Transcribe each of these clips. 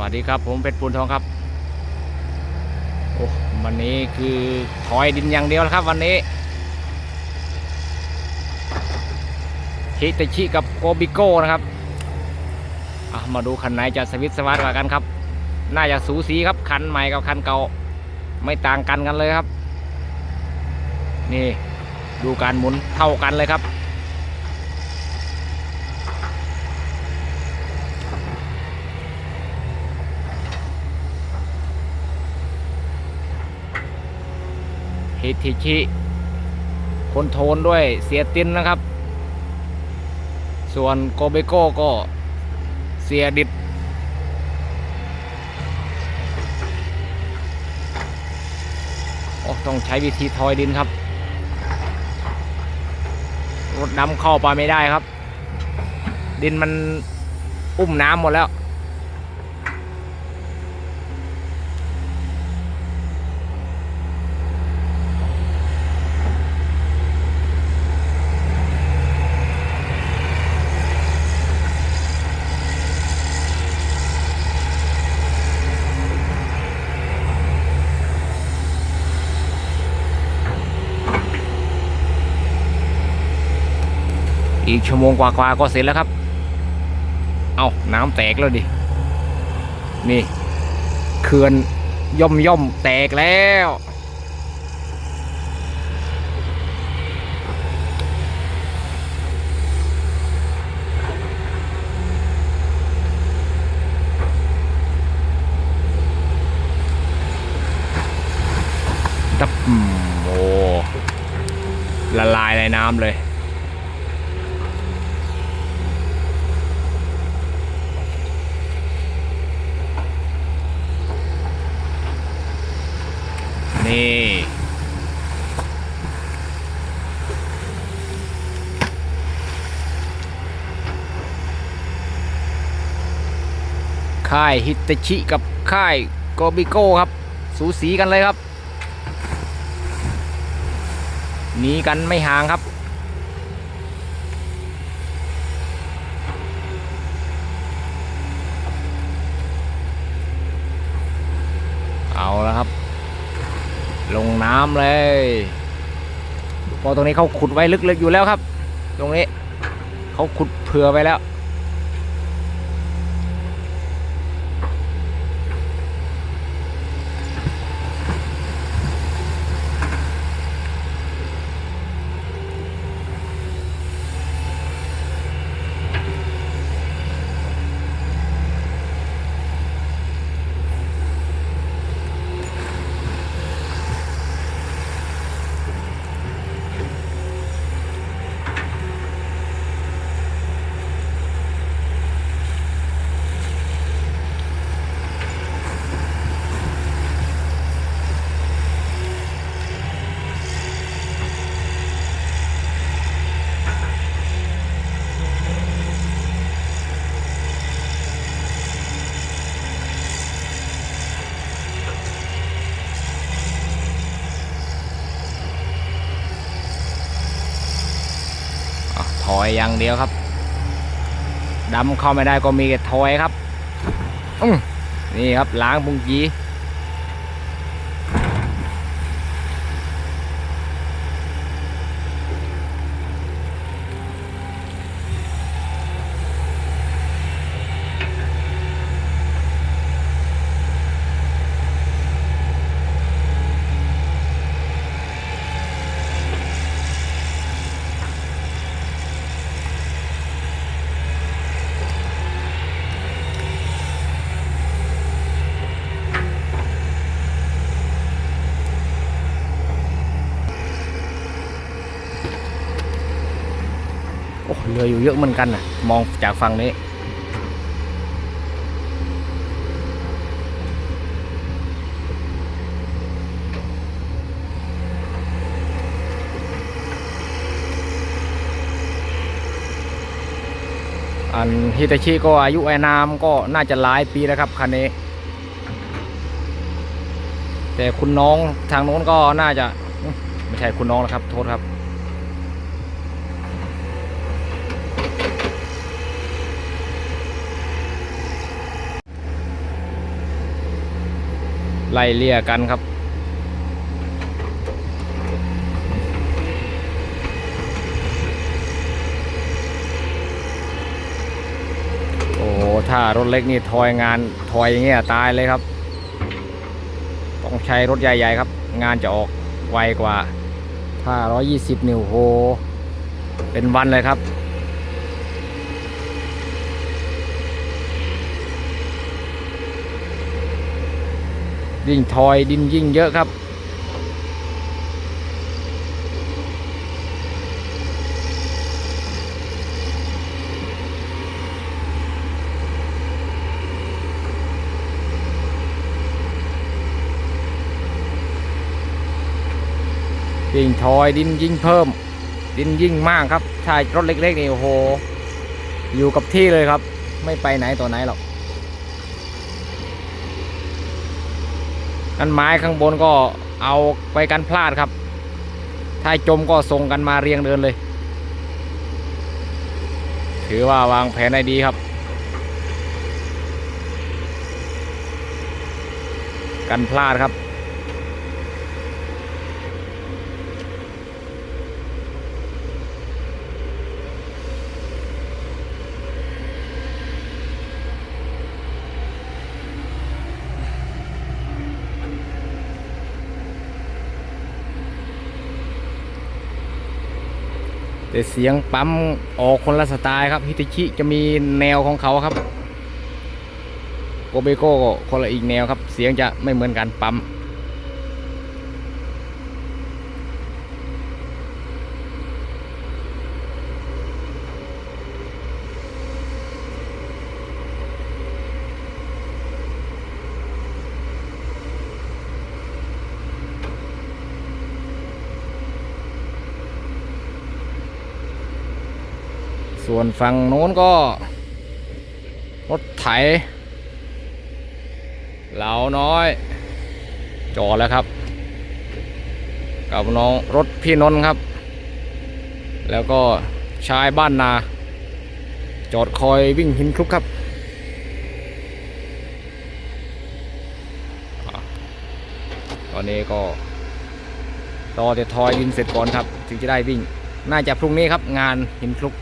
วัสดีครับผมเป็ดปูนทองครับโอ้วันนี้คือถอยดินอย่างเดียวล้วครับ วันนี้ฮิตาชิกับโกบิโก้นะครับมาดูคันไหนจะสวิตช์สวัสดกว่ากันครับ น่าจะสูสีครับคันใหม่กับคันเก่าไม่ต่างกันกันเลยครับ นี่ดูการหมุนเท่ากันเลยครับ ฮิติชิ คนโทรลด้วยเสียตินนะครับ ส่วนโกเบโก้ก็เสียดิดต้องใช้วิธีทอยดินครับ รถดำเข้าไปไม่ได้ครับ ดินมันอุ้มน้ำหมดแล้ว อีกชั่วโมงกว่าๆก็เสร็จแล้วครับ เอาน้ำแตกแล้วดิ นี่เขื่อนย่อมย่อมแตกแล้ว ดับอืมโอ้ละลายในน้ำเลย นี่ค่ายฮิตาชิกับค่ายโกบิโก้ครับ สูสีกันเลยครับหนีกันไม่ห่างครับ เอาแล้วครับ ลง น้ำเลยเพอตรงนี้เขาขุดไว้ลึกๆอยู่แล้วครับ ตรงนี้เขาขุดเผื่อไว้แล้ว อะถอยอย่างเดียวครับดำเข้าไม่ได้ก็มีแต่ถอยครับอื้อนี่ครับล้างปุงจี เรืออยู่เยอะเหมือนกันนะมองจากฝั่งนี้ อันฮิตาชิก็อายุไอ้นามก็น่าจะหลายปีแล้วครับคันนี้ แต่คุณน้องทางโน้นก็น่าจะ ไม่ใช่คุณน้องแล้วครับ โทษครับ ไล่เลี่ยกันครับ โอ้ถ้ารถเล็กนี่ทอยงานทอยอย่างเงี้ยตายเลยครับ ต้องใช้รถใหญ่ๆครับ งานจะออกไวกว่าถ้า120 นิ้วโห เป็นวันเลยครับ ยิ่งทอยดินยิ่งเยอะครับยิ่งทอยดินยิ่งเพิ่ม ดินยิ่งมากครับถ้ารถเล็กๆนี่โอ้โห อยู่กับที่เลยครับ ไม่ไปไหนต่อไหนหรอก นั้นไม้ข้างบนก็เอาไปกันพลาดครับ ถ้าจมก็ส่งกันมาเรียงเดินเลย ถือว่าวางแผนได้ดีครับ กันพลาดครับ แต่เสียงปั๊มออกคนละสไตล์ครับฮิตาชิจะมีแนวของเขาครับโกเบโก้ก็คนละอีกแนวครับ เสียงจะไม่เหมือนกันปั๊ม ส่วนฝั่งโน้นก็ รถไถเหลาน้อย จอดแล้วครับ กับน้องรถพี่นนท์ครับ แล้วก็ชายบ้านนา จอดคอยวิ่งหินคลุกครับตอนนี้ก็รอแต่ทอยดินเสร็จก่อนครับ ถึงจะได้วิ่ง น่าจะพรุ่งนี้ครับงานหินคลุก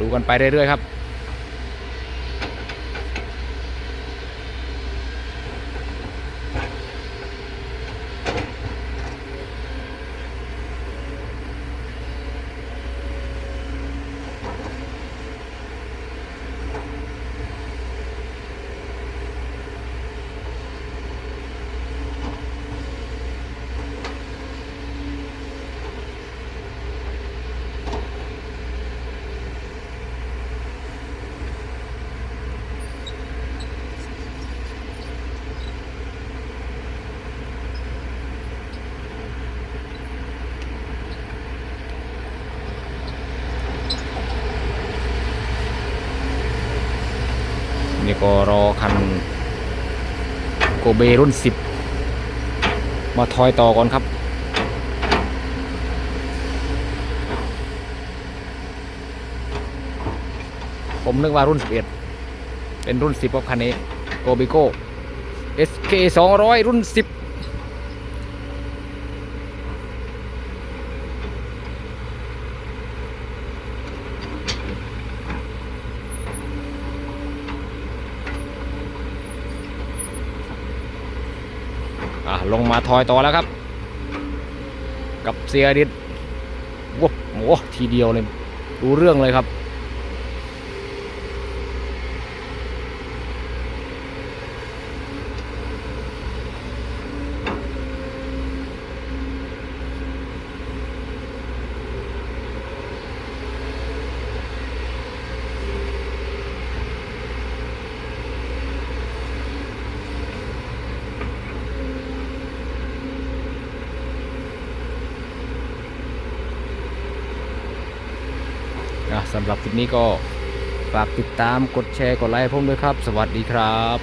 ดูกันไปเรื่อยๆครับ ก็รอคันโกเบรุ่น 10 มาทอยต่อก่อนครับผมนึกว่ารุ่น 11 เป็นรุ่น 10ครับคันนี้โกบิโก้ SK 200 รุ่น 10 ลงมาทอยต่อแล้วครับ กับเซียดิดว้าวโหทีเดียวเลยรู้เรื่องเลยครับ อะ สำหรับคลิปนี้ก็ฝากติดตามกดแชร์กดไลค์ให้ผมด้วยครับ สวัสดีครับ